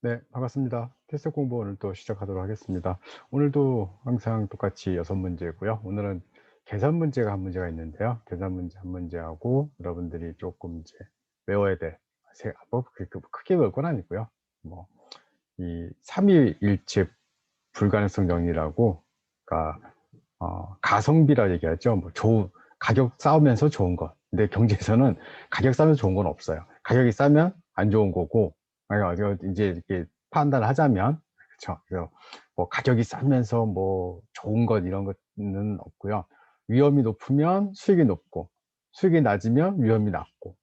네, 반갑습니다. 테스트 공부 오늘 또 시작하도록 하겠습니다. 오늘도 항상 똑같이 여섯 문제고요. 오늘은 계산 문제가 한 문제가 있는데요. 계산 문제 한 문제하고 여러분들이 조금 이제 외워야 될, 세, 뭐 그렇게 크게 외울 건 아니고요. 뭐, 이 삼위일집 불가능성 정리라고, 그러니까, 어, 가성비라 얘기하죠. 뭐, 좋은, 가격 싸우면서 좋은 것. 근데 경제에서는 가격 싸면서 좋은 건 없어요. 가격이 싸면 안 좋은 거고, 그러니까 이제 이렇게 판단을 하자면 그렇죠. 그래서 뭐 가격이 싸면서 뭐 좋은 것 이런 것은 없고요. 위험이 높으면 수익이 높고 수익이 낮으면 위험이 낮고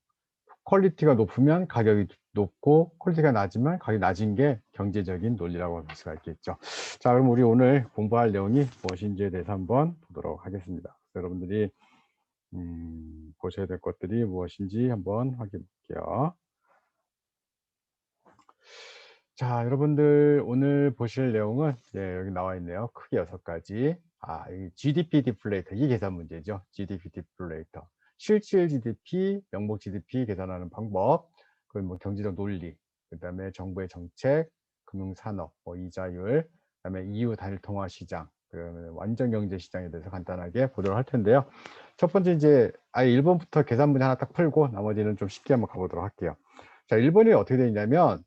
퀄리티가 높으면 가격이 높고 퀄리티가 낮으면 가격이 낮은 게 경제적인 논리라고 할 수가 있겠죠. 자, 그럼 우리 오늘 공부할 내용이 무엇인지에 대해서 한번 보도록 하겠습니다. 여러분들이 음, 보셔야 될 것들이 무엇인지 한번 확인해 볼게요. 자, 여러분들 오늘 보실 내용은 예, 여기 나와 있네요. 크게 여섯 가지. 아, 이 GDP 디플레이터 이 계산 문제죠. GDP 디플레이터. 실질 GDP, 명목 GDP 계산하는 방법, 그리고 뭐 경제적 논리, 그다음에 정부의 정책, 금융 산업, 뭐 이자율, 그다음에 EU 단일 통화 시장, 그다음에 완전 경제 시장에 대해서 간단하게 보도록 할 텐데요. 첫 번째 이제 아예 1번부터 계산 문제 하나 딱 풀고 나머지는 좀 쉽게 한번 가보도록 할게요. 자, 1번이 어떻게 되어 있냐면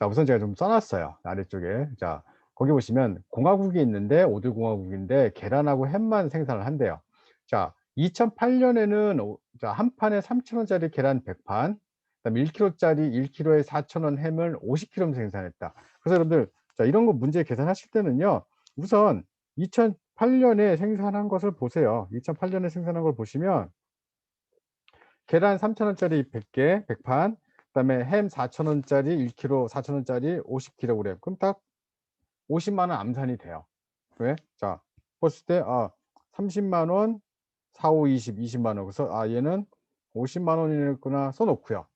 자, 우선 제가 좀 써놨어요. 아래쪽에. 자, 거기 보시면 공화국이 있는데 오들공화국인데 계란하고 햄만 생산을 한대요. 자, 2008년에는 자, 한 판에 3,000원짜리 계란 100판, 그다음에 1kg짜리 1kg에 4,000원 햄을 50kg 생산했다. 그래서 여러분들 자, 이런 거 문제 계산하실 때는요. 우선 2008년에 생산한 것을 보세요. 2008년에 생산한 걸 보시면 계란 3,000원짜리 100개, 100판, 그다음에 햄 4,000원짜리 1kg, 4,000원짜리 50kg. 그럼 딱 50만 원 암산이 돼요. 왜? 자, 봤을 때 아, 30만 원, 4, 5, 20, 20만 원. 그래서 아, 얘는 50만 원이었구나 써 놓고요.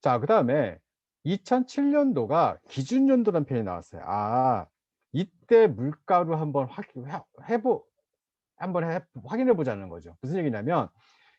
자, 그다음에 2007년도가 기준 연도라는 표현이 나왔어요. 아, 이때 물가로 한번 확 해보 한번 해, 확인해 보자는 거죠. 무슨 얘기냐면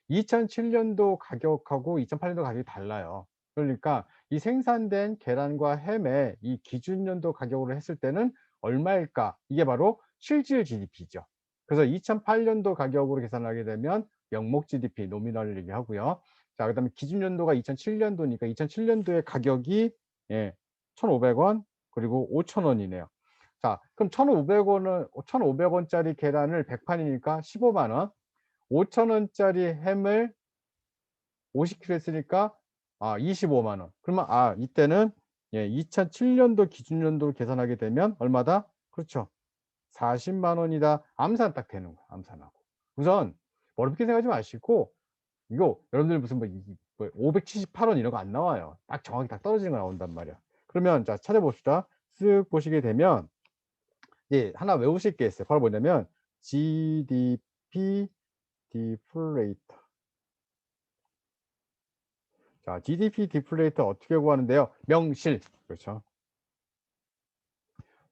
2007년도 가격하고 2008년도 가격이 달라요. 그러니까 이 생산된 계란과 햄의 이 기준 연도 가격으로 했을 때는 얼마일까? 이게 바로 실질 GDP죠. 그래서 2008년도 가격으로 계산하게 되면 명목 GDP 노미널을 얘기하고요. 자, 그다음에 기준 연도가 2007년도니까 2007년도의 가격이 예, 1,500원 그리고 5,000원이네요. 자, 그럼 1,500원은 1,500원짜리 계란을 100판이니까 15만 원, 5,000원짜리 햄을 50kg 했으니까 아, 25만 원. 그러면 아, 이때는 예, 2007년도 기준연도로 계산하게 되면 얼마다? 그렇죠. 40만 원이다. 암산 딱 되는 거야. 암산하고. 우선 어렵게 생각하지 마시고 이거 여러분들 무슨 뭐, 뭐 578원 이런 거 안 나와요. 딱 정확히 딱 떨어지는 거 나온단 말이야. 그러면 자 찾아봅시다. 쓱 보시게 되면 예, 하나 외우실 게 있어요. 바로 뭐냐면 GDP 디플레이터. 자, GDP 디플레이터 어떻게 구하는데요? 명실. 그렇죠.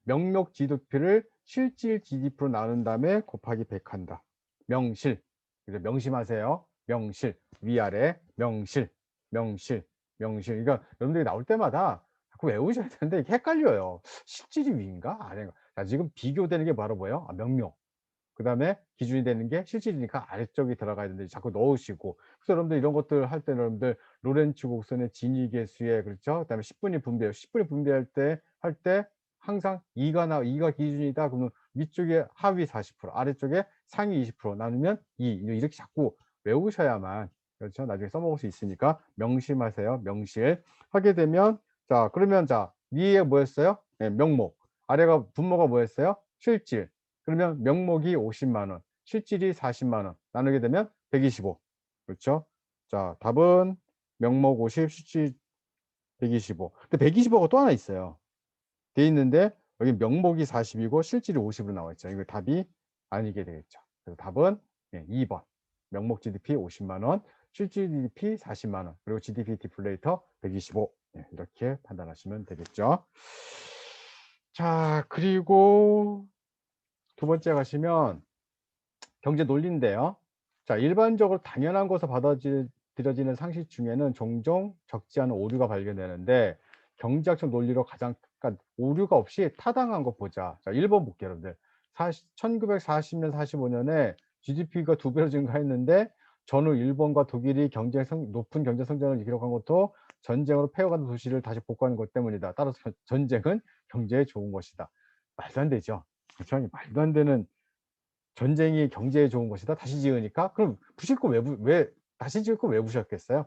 명목 GDP를 실질 GDP로 나눈 다음에 곱하기 100 한다. 명실. 그래서 명심하세요. 명실. 위아래 명실. 명실. 명실. 그러니까 여러분들이 나올 때마다 자꾸 외우셔야 되는데 헷갈려요. 실질이 위인가? 아닌가? 자, 지금 비교되는 게 바로 뭐예요? 아, 명령. 그 다음에 기준이 되는 게 실질이니까 아래쪽에 들어가야 되는데 자꾸 넣으시고. 그래서 여러분들 이런 것들 할 때는 여러분들 로렌츠 곡선의 진위 계수에 그렇죠? 그 다음에 10분위 분배 10분위 분배할 때 할 때 항상 2가 나 2가 기준이다. 그러면 위쪽에 하위 40% 아래쪽에 상위 20% 나누면 2 이렇게 자꾸 외우셔야만 그렇죠? 나중에 써먹을 수 있으니까 명심하세요. 명실. 하게 되면 자 그러면 자 위에 뭐였어요? 네, 명목. 아래가 분모가 뭐였어요? 실질 그러면 명목이 50만 원, 실질이 40만 원 나누게 되면 125. 그렇죠? 자, 답은 명목 50, 실질 125. 근데 125가 또 하나 있어요. 돼 있는데 여기 명목이 40이고 실질이 50으로 나와 있죠. 이거 답이 아니게 되겠죠. 그래서 답은 네, 2번. 명목 GDP 50만 원, 실질 GDP 40만 원, 그리고 GDP 디플레이터 125. 네, 이렇게 판단하시면 되겠죠. 자, 그리고 두 번째 가시면 경제 논리인데요. 자, 일반적으로 당연한 것으로 받아들여지는 상식 중에는 종종 적지 않은 오류가 발견되는데 경제학적 논리로 가장 그러니까 오류가 없이 타당한 거 보자. 자, 1번 볼게요, 여러분들. 1940년, 45년에 GDP가 두 배로 증가했는데 전후 일본과 독일이 경제 성, 높은 경제 성장을 기록한 것도 전쟁으로 폐허간 도시를 다시 복구하는 것 때문이다. 따라서 전- 전쟁은 경제에 좋은 것이다. 말도 안 되죠. 그렇죠? 말도 안 되는 전쟁이 경제에 좋은 것이다. 다시 지으니까 그럼 부실 거 왜 왜 다시 지을 거 왜 부셨겠어요?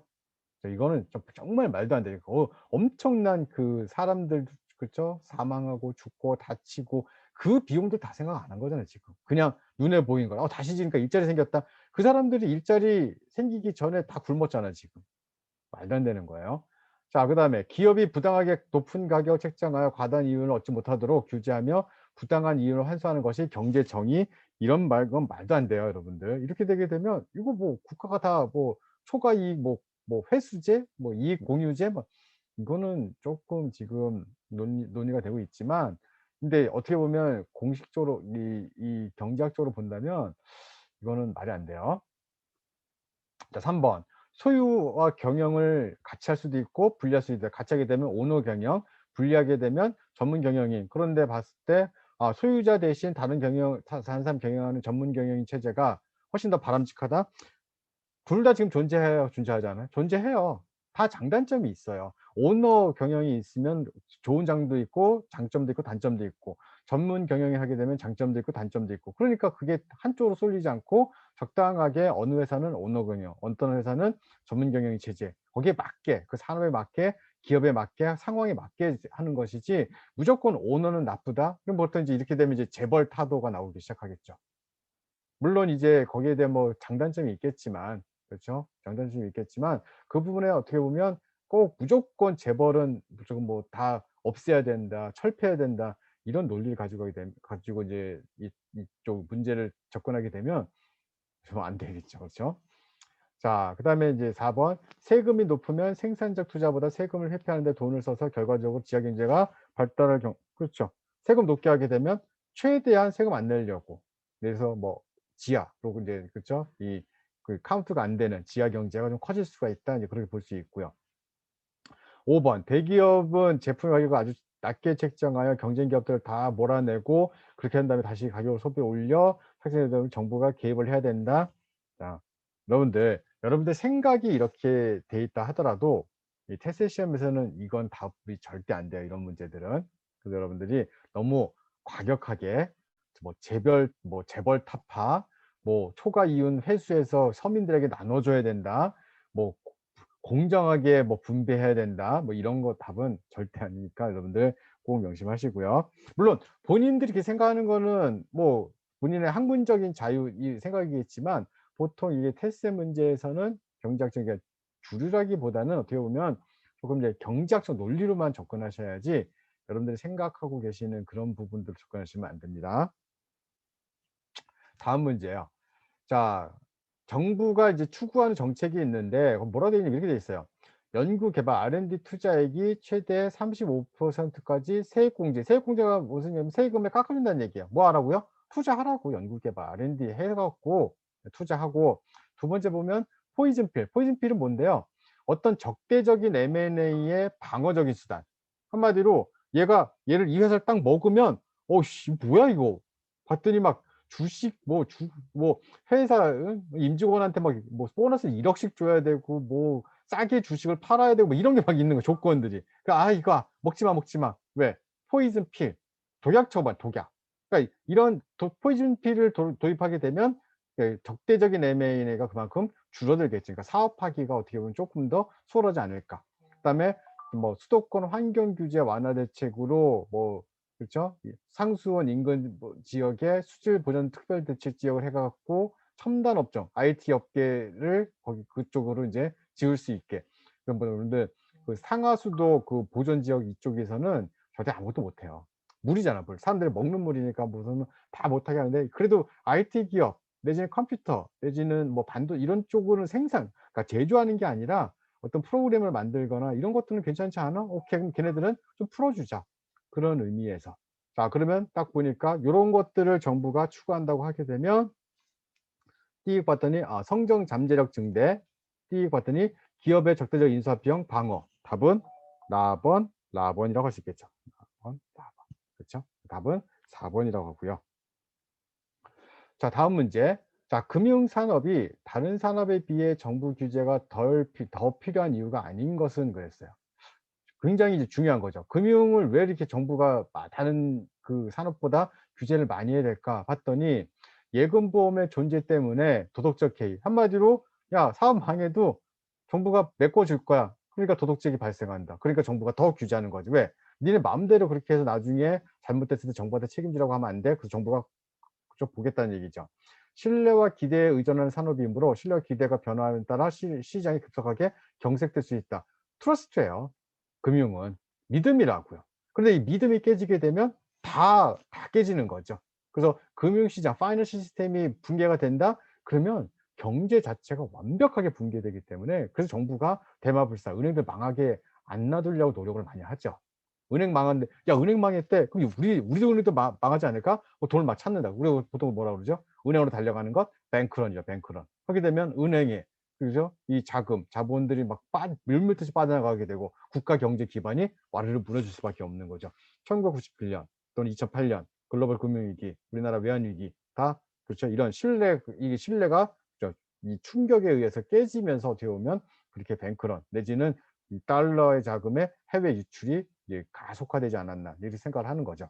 자, 이거는 좀 정말 말도 안 되는 거. 어, 엄청난 그 사람들 그렇죠? 사망하고 죽고 다치고 그 비용들 다 생각 안 한 거잖아요, 지금. 그냥 눈에 보인 거야. 어, 다시 지니까 일자리 생겼다. 그 사람들이 일자리 생기기 전에 다 굶었잖아, 지금. 말도 안 되는 거예요. 자, 그 다음에 기업이 부당하게 높은 가격 책정하여 과다한 이윤을 얻지 못하도록 규제하며 부당한 이윤을 환수하는 것이 경제 정의 이런 말 건 말도 안 돼요, 여러분들. 이렇게 되게 되면 이거 뭐 국가가 다 뭐 초과 이익 뭐 뭐 회수제, 뭐 이익 공유제 뭐 이거는 조금 지금 논의, 논의가 되고 있지만 근데 어떻게 보면 공식적으로 이, 이 경제학적으로 본다면 이거는 말이 안 돼요. 자, 3번. 소유와 경영을 같이 할 수도 있고 분리할 수도 있다. 같이 하게 되면 오너 경영, 분리하게 되면 전문 경영인. 그런데 봤을 때 아, 소유자 대신 다른 경영, 다- 다른 사람 경영하는 전문 경영인 체제가 훨씬 더 바람직하다. 둘 다 지금 존재해요, 존재하잖아요. 존재해요. 다 장단점이 있어요. 오너 경영이 있으면 좋은 장도 있고 장점도 있고 단점도 있고 전문 경영을 하게 되면 장점도 있고 단점도 있고 그러니까 그게 한쪽으로 쏠리지 않고 적당하게 어느 회사는 오너 경영, 어떤 회사는 전문 경영의 체제 거기에 맞게 그 산업에 맞게 기업에 맞게 상황에 맞게 하는 것이지 무조건 오너는 나쁘다. 그럼 보통 이제 이렇게 되면 이제 재벌 타도가 나오기 시작하겠죠. 물론 이제 거기에 대한 뭐 장단점이 있겠지만 그렇죠? 장단점이 있겠지만 그 부분에 어떻게 보면 꼭 무조건 재벌은 무조건 뭐 다 없애야 된다, 철폐해야 된다 이런 논리를 가지고 되면 가지고 이제 이, 이쪽 문제를 접근하게 되면 좀 안 되겠죠, 그렇죠? 자, 그 다음에 이제 4번 세금이 높으면 생산적 투자보다 세금을 회피하는 데 돈을 써서 결과적으로 지하 경제가 발달할 경우 그렇죠. 세금 높게 하게 되면 최대한 세금 안 내려고 그래서 뭐 지하로 이제 그렇죠. 이 그 카운트가 안 되는 지하 경제가 좀 커질 수가 있다. 이제 그렇게 볼 수 있고요. 5번 대기업은 제품 가격을 아주 낮게 책정하여 경쟁 기업들을 다 몰아내고 그렇게 한 다음에 다시 가격을 소비에 올려 확진되면 정부가 개입을 해야 된다. 자, 여러분들 여러분들 생각이 이렇게 돼 있다 하더라도 이 테스트 시험에서는 이건 답이 절대 안 돼요. 이런 문제들은. 그래서 여러분들이 너무 과격하게 뭐 재별 뭐 재벌 타파 뭐 초과 이윤 회수해서 서민들에게 나눠줘야 된다. 뭐 공정하게 뭐 분배해야 된다. 뭐 이런 거 답은 절대 아니니까 여러분들 꼭 명심하시고요. 물론 본인들이 이렇게 생각하는 거는 뭐 본인의 학문적인 자유 이 생각이겠지만 보통 이게 테스트 문제에서는 경제학적인 주류라기보다는 어떻게 보면 조금 이제 경제학적 논리로만 접근하셔야지 여러분들이 생각하고 계시는 그런 부분들 접근하시면 안 됩니다. 다음 문제요. 자, 정부가 이제 추구하는 정책이 있는데 뭐라 되어 있냐면 이렇게 되어 있어요. 연구 개발 R&D 투자액이 최대 35%까지 세액 공제. 세액 공제가 무슨 얘기냐면 세금을 깎아준다는 얘기예요. 뭐 하라고요? 투자하라고 연구 개발 R&D 해갖고 투자하고 두 번째 보면 포이즌 필. 포이즌 필은 뭔데요? 어떤 적대적인 M&A의 방어적인 수단. 한마디로 얘가 얘를 이 회사를 딱 먹으면 어씨 뭐야 이거 봤더니 막 주식 뭐 주뭐 회사 응? 임직원한테 막 뭐 보너스 1억씩 줘야 되고 뭐 싸게 주식을 팔아야 되고 뭐 이런 게 막 있는 거 조건들이. 그러니까 아 이거 먹지 마 먹지 마. 왜? 포이즌 필. 독약 처방 독약. 그러니까 이런 도, 포이즌 필을 도, 도입하게 되면 그 적대적인 M&A가 그만큼 줄어들겠죠. 그러니까 사업하기가 어떻게 보면 조금 더 수월하지 않을까. 그다음에 뭐 수도권 환경 규제 완화 대책으로 뭐 그렇죠? 이 상수원 인근 뭐 지역에 수질 보전 특별 대책 지역을 해갖고 첨단 업종 IT 업계를 거기 그쪽으로 이제 지을 수 있게. 그런 분들 그 상하수도 그 보전 지역 이쪽에서는 절대 아무것도 못해요. 물이잖아, 물. 사람들이 먹는 물이니까 무슨 다 못하게 하는데 그래도 IT 기업 내지는 컴퓨터 내지는 뭐 반도 이런 쪽으로는 생산, 그러니까 제조하는 게 아니라 어떤 프로그램을 만들거나 이런 것들은 괜찮지 않아? 오케이, 그럼 걔네들은 좀 풀어주자. 그런 의미에서. 자, 그러면 딱 보니까 이런 것들을 정부가 추구한다고 하게 되면 띠익 봤더니 아, 성장 잠재력 증대, 띠익 봤더니 기업의 적대적 인수합 비용 방어. 답은 라번, 라번이라고 할 수 있겠죠. 그렇죠? 답은 4번이라고 하고요. 자, 다음 문제. 자, 금융산업이 다른 산업에 비해 정부 규제가 덜, 피- 더 필요한 이유가 아닌 것은 그랬어요. 굉장히 이제 중요한 거죠. 금융을 왜 이렇게 정부가 마- 다른 그 산업보다 규제를 많이 해야 될까 봤더니 예금보험의 존재 때문에 도덕적 해이. 한마디로 야, 사업 망해도 정부가 메꿔줄 거야. 그러니까 도덕적이 발생한다. 그러니까 정부가 더 규제하는 거지. 왜? 니네 마음대로 그렇게 해서 나중에 잘못됐을 때 정부한테 책임지라고 하면 안 돼. 그래서 정부가 좀 보겠다는 얘기죠. 신뢰와 기대에 의존하는 산업이므로 신뢰와 기대가 변화에 따라 시, 시장이 급속하게 경색될 수 있다. 트러스트예요. 금융은 믿음이라고요. 그런데 이 믿음이 깨지게 되면 다, 다 깨지는 거죠. 그래서 금융시장, 파이널 시스템이 붕괴가 된다? 그러면 경제 자체가 완벽하게 붕괴되기 때문에 그래서 정부가 대마불사, 은행들 망하게 안 놔두려고 노력을 많이 하죠. 은행 망한데, 야, 은행 망했대. 그럼 우리, 우리도 은행도 망, 망하지 않을까? 뭐 돈을 막 찾는다. 우리가 보통 뭐라 그러죠? 은행으로 달려가는 것? 뱅크런이죠, 뱅크런. 하게 되면 은행에, 그죠? 이 자금, 자본들이 막 빠, 물밀듯이 빠져나가게 되고 국가 경제 기반이 와르르 무너질 수밖에 없는 거죠. 1997년 또는 2008년 글로벌 금융위기, 우리나라 외환위기 다 그렇죠. 이런 신뢰, 이게 신뢰가? 이 충격에 의해서 깨지면서 보면 그렇게 뱅크런 내지는 이 달러의 자금의 해외 유출이 가속화되지 않았나 이렇게 생각을 하는 거죠.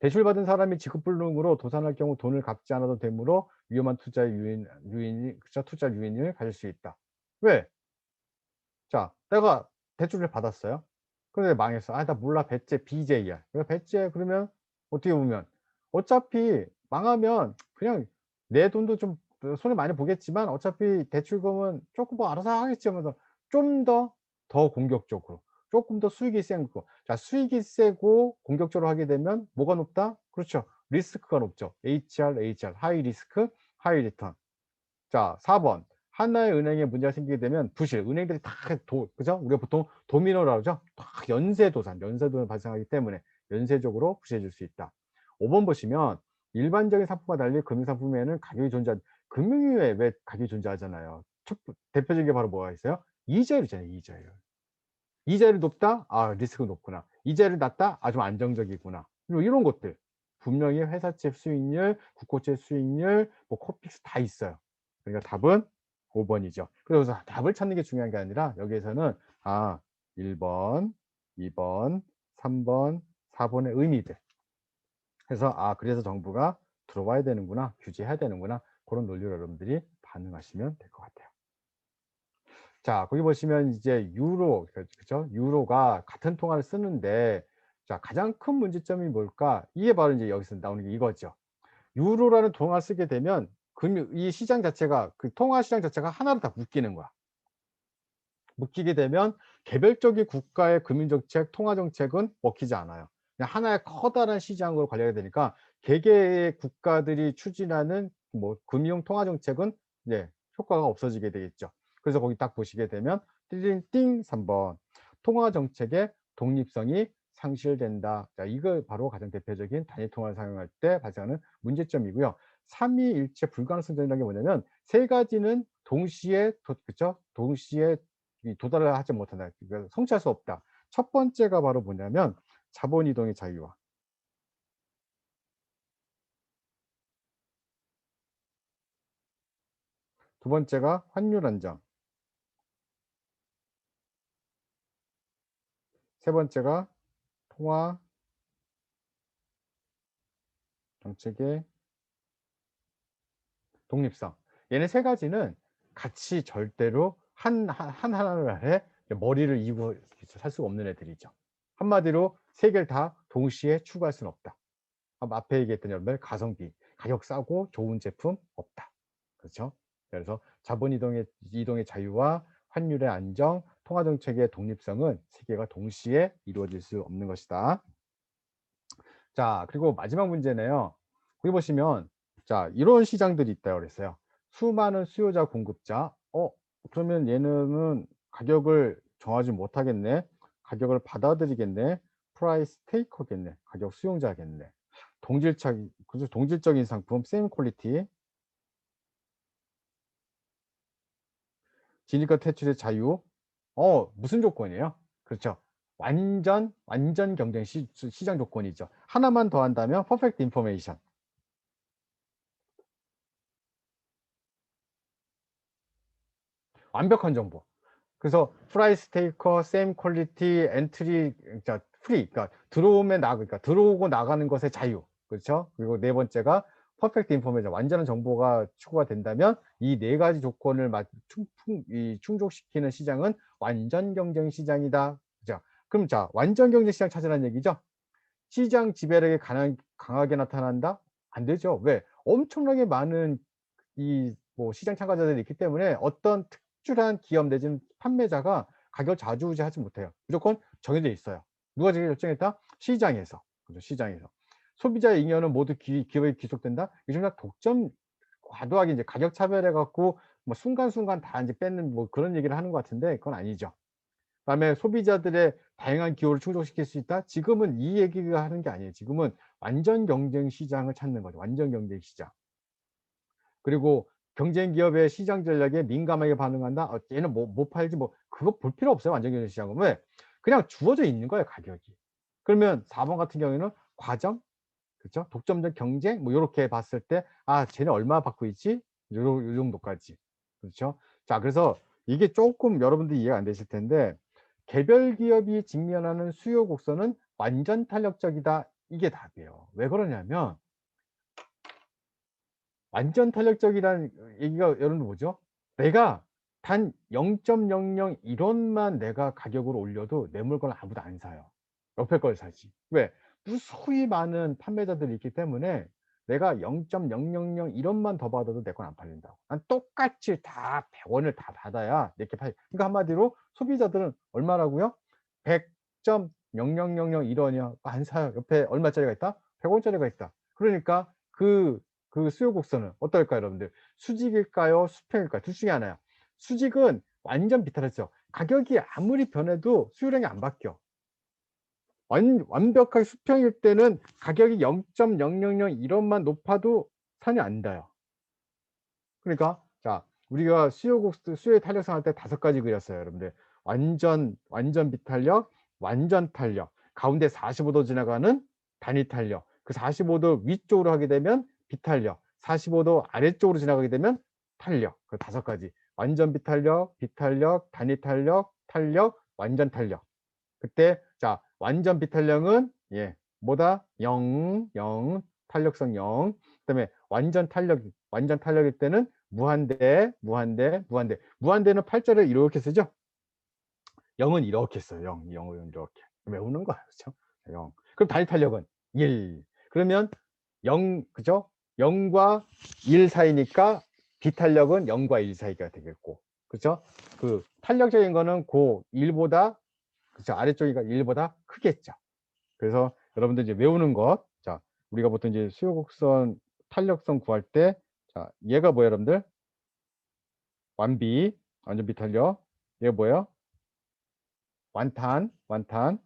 대출받은 사람이 지급불능으로 도산할 경우 돈을 갚지 않아도 되므로 위험한 투자의 유인, 유인이, 그쵸? 투자 유인을 가질 수 있다. 왜? 자, 내가 대출을 받았어요. 그런데 망했어. 아, 나 몰라. 배째 BJ야. 그러니까 배째 그러면 어떻게 보면 어차피 망하면 그냥 내 돈도 좀 손해 많이 보겠지만 어차피 대출금은 조금 뭐 알아서 하겠지 하면서 좀 더 더 공격적으로 조금 더 수익이 센 거. 자, 수익이 세고 공격적으로 하게 되면 뭐가 높다? 그렇죠. 리스크가 높죠. HR, HR, 하이 리스크, 하이 리턴. 자, 4번. 하나의 은행에 문제가 생기게 되면 부실, 은행들이 다 도, 그죠? 우리가 보통 도미노라고 하죠? 다 연쇄도산, 연쇄도산 발생하기 때문에 연쇄적으로 부실해질 수 있다. 5번 보시면 일반적인 상품과 달리 금융상품에는 가격이 존재, 금융위에 왜 가격이 존재하잖아요. 첫, 대표적인 게 바로 뭐가 있어요? 이자율이잖아요, 이자율. 이자율이 높다? 아, 리스크가 높구나. 이자율이 낮다? 아, 좀 안정적이구나. 그리고 이런 것들. 분명히 회사채 수익률, 국고채 수익률, 뭐 코픽스 다 있어요. 그러니까 답은 5번이죠. 그래서 답을 찾는 게 중요한 게 아니라 여기에서는 아, 1번, 2번, 3번, 4번의 의미들. 그래서 아, 그래서 정부가 들어와야 되는구나, 규제해야 되는구나. 그런 논리로 여러분들이 반응하시면 될 것 같아요. 자, 거기 보시면 이제 유로, 그죠? 유로가 같은 통화를 쓰는데, 자, 가장 큰 문제점이 뭘까? 이게 바로 이제 여기서 나오는 게 이거죠. 유로라는 통화를 쓰게 되면 금융, 이 시장 자체가, 그 통화 시장 자체가 하나로 다 묶이는 거야. 묶이게 되면 개별적인 국가의 금융정책, 통화정책은 먹히지 않아요. 그냥 하나의 커다란 시장으로 관리가 되니까 개개의 국가들이 추진하는 뭐 금융 통화정책은 네, 효과가 없어지게 되겠죠. 그래서 거기 딱 보시게 되면 띵띵 3번 통화 정책의 독립성이 상실된다. 자, 이거 바로 가장 대표적인 단위 통화를 사용할 때 발생하는 문제점이고요. 삼위일체 불가능성이라는 게 뭐냐면 세 가지는 동시에 도, 그쵸? 동시에 도달을 하지 못한다. 그러니까 성취할 수 없다. 첫 번째가 바로 뭐냐면 자본 이동의 자유화. 두 번째가 환율 안정. 세 번째가 통화 정책의 독립성. 얘네 세 가지는 같이 절대로 한, 한, 한 하나를 아래 머리를 이고 살 수가 없는 애들이죠. 한마디로 세 개를 다 동시에 추구할 수는 없다. 앞에 얘기했던 여러분들 가성비, 가격 싸고 좋은 제품 없다. 그렇죠? 그래서 자본 이동의 이동의 자유와 환율의 안정, 통화 정책의 독립성은 세 개가 동시에 이루어질 수 없는 것이다. 자, 그리고 마지막 문제네요. 거기 보시면 자, 이런 시장들이 있다고 그랬어요. 수많은 수요자 공급자. 어, 그러면 얘는 가격을 정하지 못하겠네. 가격을 받아들이겠네. 프라이스 테이커겠네. 가격 수용자겠네. 동질적인 상품, 세임 퀄리티. 진입과 퇴출의 자유. 어, 무슨 조건이에요? 그렇죠. 완전 완전 경쟁 시, 장 조건이죠. 하나만 더 한다면 perfect information. 완벽한 정보. 그래서 프라이스 테이커, 세임 퀄리티, 엔트리, 자, 프리, 그러니까 들어오면 나가, 그러니까 들어오고 나가는 것의 자유, 그렇죠? 그리고 네 번째가 퍼펙트 인포메이션, 완전한 정보가 추구가 된다면 이 네 가지 조건을 충, 충족시키는 시장은 완전 경쟁 시장이다. 그죠? 그럼 자, 완전 경쟁 시장 찾으라는 얘기죠? 시장 지배력이 강한, 강하게 나타난다? 안 되죠. 왜? 엄청나게 많은 이 뭐 시장 참가자들이 있기 때문에 어떤 특출한 기업 내지는 판매자가 가격을 좌지우지하지 못해요. 무조건 정해져 있어요. 누가 결정했다? 시장에서. 그죠? 시장에서. 소비자의 잉여는 모두 기, 기업에 귀속된다. 요즘 다 독점 과도하게 이제 가격 차별해 갖고 뭐 순간순간 다 이제 뺏는 뭐 그런 얘기를 하는 것 같은데 그건 아니죠. 그다음에 소비자들의 다양한 기호를 충족시킬 수 있다. 지금은 이 얘기가 하는 게 아니에요. 지금은 완전 경쟁 시장을 찾는 거죠. 완전 경쟁 시장. 그리고 경쟁 기업의 시장 전략에 민감하게 반응한다. 어, 얘는 뭐, 뭐 팔지 뭐 그거 볼 필요 없어요. 완전 경쟁 시장은 왜? 그냥 주어져 있는 거예요. 가격이. 그러면 4번 같은 경우에는 과정, 그렇죠? 독점적 경쟁 뭐 이렇게 봤을 때 아 쟤네 얼마 받고 있지? 요, 요 정도까지 그렇죠? 자 그래서 이게 조금 여러분들이 이해가 안 되실 텐데 개별 기업이 직면하는 수요 곡선은 완전 탄력적이다 이게 답이에요. 왜 그러냐면 완전 탄력적이라는 얘기가 여러분들 뭐죠? 내가 단 0.001원만 내가 가격을 올려도 내 물건을 아무도 안 사요. 옆에 걸 사지. 왜? 무수히 많은 판매자들이 있기 때문에 내가 0.000 1원만 더 받아도 내 건 안 팔린다고. 난 똑같이 다 100원을 다 받아야 내게 팔. 그러니까 한마디로 소비자들은 얼마라고요? 100.00001원이야. 안 사요. 옆에 얼마짜리가 있다? 100원짜리가 있다. 그러니까 그, 그 수요 곡선은 어떨까요, 여러분들? 수직일까요? 수평일까요? 둘 중에 하나요. 수직은 완전 비탈했죠. 가격이 아무리 변해도 수요량이 안 바뀌어. 완, 완벽하게 수평일 때는 가격이 0.000 1원만 높아도 산이 안 닿아요. 그러니까 자 우리가 수요 곡수 수요의 탄력성 할 때 다섯 가지 그렸어요, 여러분들. 완전 완전 비탄력, 완전 탄력, 가운데 45도 지나가는 단위 탄력. 그 45도 위쪽으로 하게 되면 비탄력, 45도 아래쪽으로 지나가게 되면 탄력. 그 다섯 가지. 완전 비탄력, 비탄력, 단위 탄력, 탄력, 완전 탄력. 그때 자 완전 비탄력은 예 뭐다 0, 0, 탄력성 0. 그다음에 완전 탄력 완전 탄력일 때는 무한대, 무한대, 무한대. 무한대는 팔자를 이렇게 쓰죠. 0은 이렇게 써요. 0, 0은 이렇게. 외우는 거야. 그렇죠? 0. 그럼 단위 탄력은 1. 그러면 0, 그죠? 0과 1 사이니까 비탄력은 0과 1 사이가 되겠고. 그렇죠? 그 탄력적인 거는 고 1보다 그렇죠. 아래쪽이가 1보다 크겠죠. 그래서 여러분들 이제 외우는 것. 자, 우리가 보통 이제 수요곡선 탄력성 구할 때 자, 얘가 뭐야, 여러분들? 완비, 완전 비탄력. 얘가 뭐예요? 완탄, 완탄.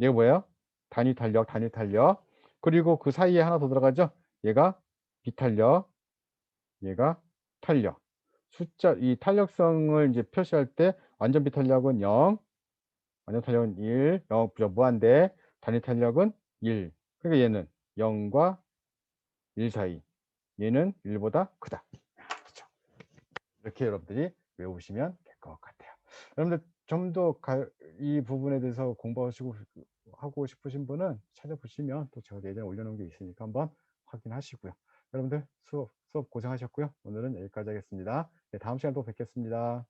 얘가 뭐예요? 단위 탄력, 단위 탄력. 그리고 그 사이에 하나 더 들어가죠? 얘가 비탄력, 얘가 탄력. 숫자, 이 탄력성을 이제 표시할 때 완전 비탄력은 0, 완전 탄력은 1, 0, 무한대, 단위 탄력은 1. 그러니까 얘는 0과 1 사이. 얘는 1보다 크다. 그렇죠? 이렇게 여러분들이 외우시면 될 것 같아요. 여러분들 좀 더 이 부분에 대해서 공부하시고 하고 싶으신 분은 찾아보시면 또 제가 예전에 올려놓은 게 있으니까 한번 확인하시고요. 여러분들 수업, 수업 고생하셨고요. 오늘은 여기까지 하겠습니다. 네, 다음 시간에 또 뵙겠습니다.